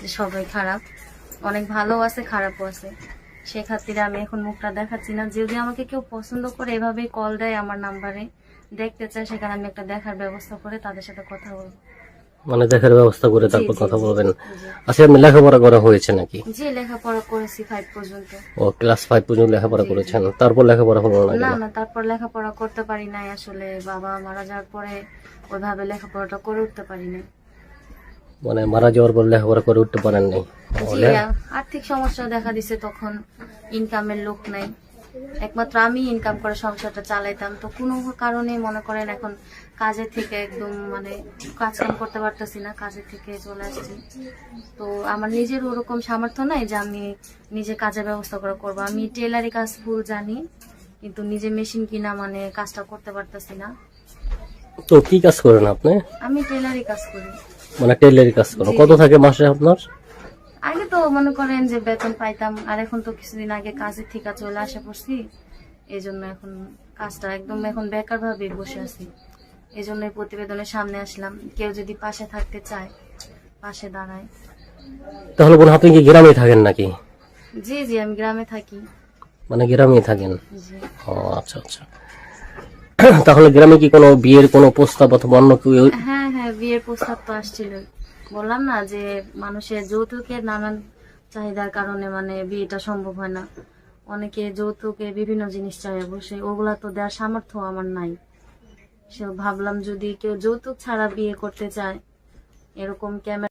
যে সবাই খারাপ। অনেক ভালো আছে খারাপও আছে। সে খাতিরে আমি এখন মুখটা দেখাচ্ছি না। যদি আমাকে কেউ পছন্দ করে এভাবে কল দেয় আমার নাম্বারে দেখতে চায় সেখানে আমি একটা দেখার ব্যবস্থা করে তাদের সাথে কথা বলব। মানে দেখার ব্যবস্থা করে তারপর কথা বলবেন। আচ্ছা আপনি লেখাপড়া করা হয়েছে নাকি? জি লেখাপড়া করেছি ফাইভ পর্যন্ত। ও ক্লাস ফাইভ পর্যন্ত লেখাপড়া করেছেন। তারপর লেখাপড়া হলো না না না তারপর লেখাপড়া করতে পারি নাই আসলে। বাবা মারা যাওয়ার পরে ওইভাবে লেখাপড়াটা করে উঠতে পারি নাই। মানে মারা যাওয়ার পর লেখাপড়া করে উঠতে পারেন নাই। আর্থিক সমস্যা দেখা দিছে তখন ইনকামের লোক নাই। একমাত্র আমি ইনকাম করে সংসারটা চালাইতাম। তো কোনো কারণে মনে করেন এখন কাজের থেকে একদম মানে কাজ কাম করতে পারতেছি না কাজের থেকে চলে আসছি। তো আমার নিজের ওরকম সামর্থ্য নাই যে আমি নিজে কাজের ব্যবস্থা করে করব। আমি টেলারি কাজ ফুল জানি কিন্তু নিজে মেশিন কিনা মানে কাজটা করতে পারতেছি না। তো কি কাজ করেন আপনি? আমি টেলারি কাজ করি। মানে টেলারি কাজ করেন জি। কত থাকে মাসে আপনার? আগে তো মনে করেন যে বেতন পাইতাম আর এখন তো কিছুদিন আগে কাজের থেকে চলে আসা পড়ছি। এই জন্য এখন কাজটা একদম এখন বেকার ভাবে বসে আছি। এই জন্য প্রতিবেদনের সামনে আসলাম কেউ যদি পাশে থাকতে চায় পাশে দাঁড়ায়। তাহলে বোন আপনি কি গ্রামে থাকেন নাকি? জি জি আমি গ্রামে থাকি। মানে গ্রামেই থাকেন? জি। ও আচ্ছা আচ্ছা। তাহলে গ্রামে কি কোনো বিয়ের কোনো প্রস্তাব অথবা অন্য কেউ হ্যাঁ হ্যাঁ বিয়ের প্রস্তাব তো আসছিল। বললাম না যে, মানুষের যৌতুকের নানান চাহিদার কারণে মানে বিয়েটা সম্ভব হয় না। অনেকে যৌতুকে বিভিন্ন জিনিস চায়, অবশ্যই ওগুলা তো দেওয়ার সামর্থ্য আমার নাই। সে ভাবলাম যদি কেউ যৌতুক ছাড়া বিয়ে করতে চায়, এরকম ক্যামেরা